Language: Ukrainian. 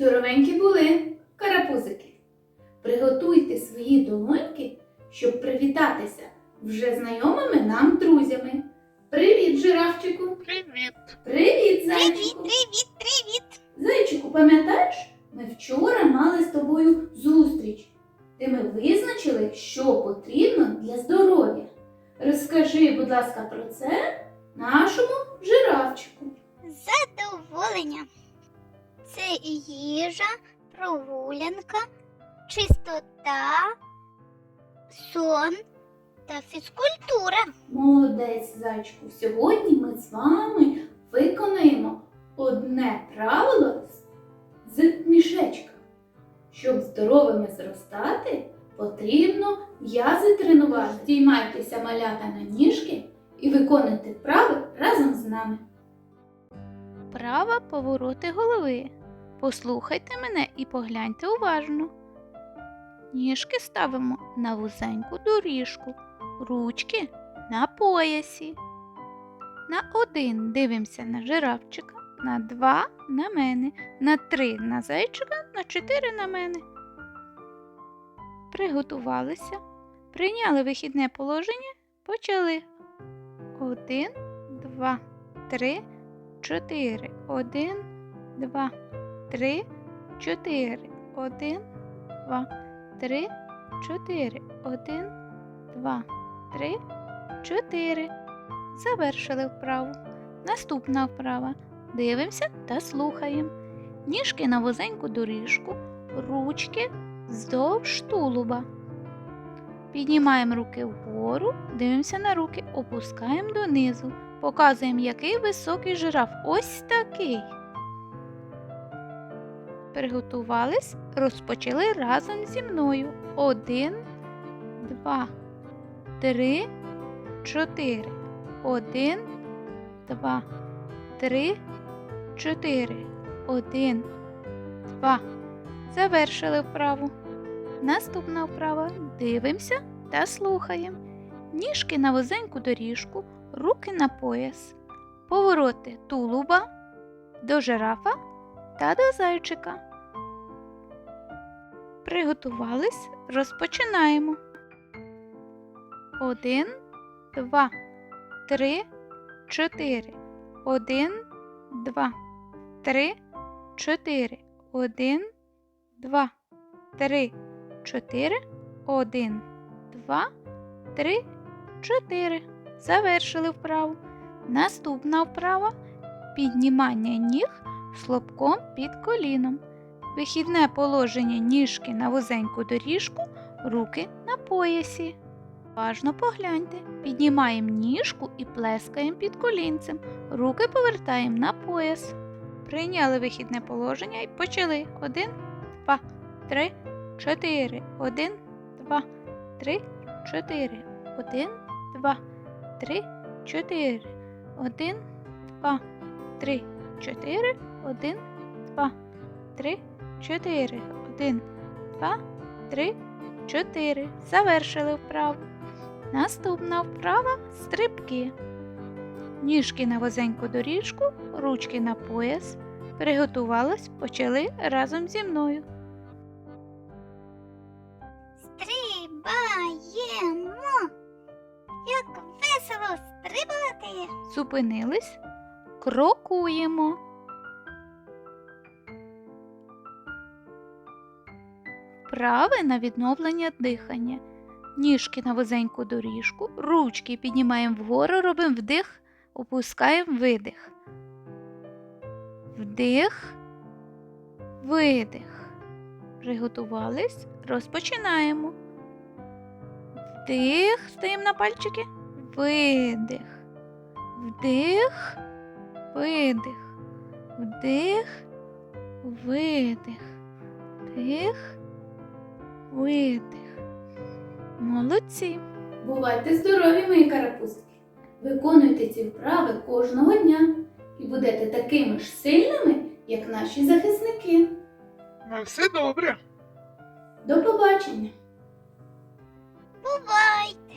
Здоровенькі були, карапузики. Приготуйте свої долоньки, щоб привітатися вже знайомими нам друзями. Привіт, жирафчику! Привіт. Привіт, Привіт, зайчику! привіт, привіт. Зайчику, пам'ятаєш? Ми вчора мали з тобою зустріч, де ми визначили, що потрібно для здоров'я. Розкажи, будь ласка, про це нашому жирафчику. Їжа, прогулянка, чистота, сон та фізкультура. Молодець, зайчику. Сьогодні ми з вами виконаємо одне правило з- мішечка. Щоб здоровими зростати, потрібно м'язи тренувати. Здіймайтеся малята на ніжки і виконуйте вправи разом з нами. Права повороти голови. Послухайте мене і погляньте уважно. Ніжки ставимо на вузеньку доріжку, ручки на поясі. На один дивимося на жирафчика, на два на мене, на три на зайчика, на чотири на мене. Приготувалися, прийняли вихідне положення, почали. Один, два, три, чотири. Один, два, три, чотири. Один, два, три, чотири. Один, два, три, чотири. Завершили вправу. Наступна вправа. Дивимося та слухаємо. Ніжки на вузеньку доріжку, ручки вздовж тулуба. Піднімаємо руки вгору, дивимося на руки, опускаємо донизу. Показуємо, який високий жираф. Ось такий. Приготувались, розпочали разом зі мною. Один, два, три, чотири. Один, два, три, чотири. Один, два. Завершили вправу. Наступна вправа. Дивимося та слухаємо. Ніжки на вузеньку доріжку, руки на пояс, повороти тулуба до жирафа та до зайчика. Приготувались, розпочинаємо. Один, два, три, чотири. Один, два, три, чотири. Один, два, три, чотири. Один, два, три, чотири. Завершили вправу. Наступна вправа піднімання ніг слобком під коліном. Вихідне положення ніжки на вузеньку доріжку, руки на поясі. Важно погляньте. Піднімаємо ніжку і плескаємо під колінцем. Руки повертаємо на пояс. Прийняли вихідне положення і почали. Один, два, три, чотири. Один, два, три, чотири. Один, два, три, чотири. Один, два, три, чотири. Один, два, три, чотири. Один, два, три, чотири. Завершили вправу. Наступна вправа стрибки. Ніжки на вузеньку доріжку, ручки на пояс. Приготувались, почали разом зі мною. Стрибаємо. Як весело стрибати. Зупинились, крокуємо. Вправи на відновлення дихання. Ніжки на вузеньку доріжку, ручки піднімаємо вгору, робимо вдих, опускаємо видих. Вдих, видих. Приготувались, розпочинаємо. Вдих, стаємо на пальчики, видих. Вдих, видих, вдих, видих, вдих, видих. Молодці. Бувайте здорові, мої карапузики! Виконуйте ці вправи кожного дня і будете такими ж сильними, як наші захисники. На все добре. До побачення! Бувайте.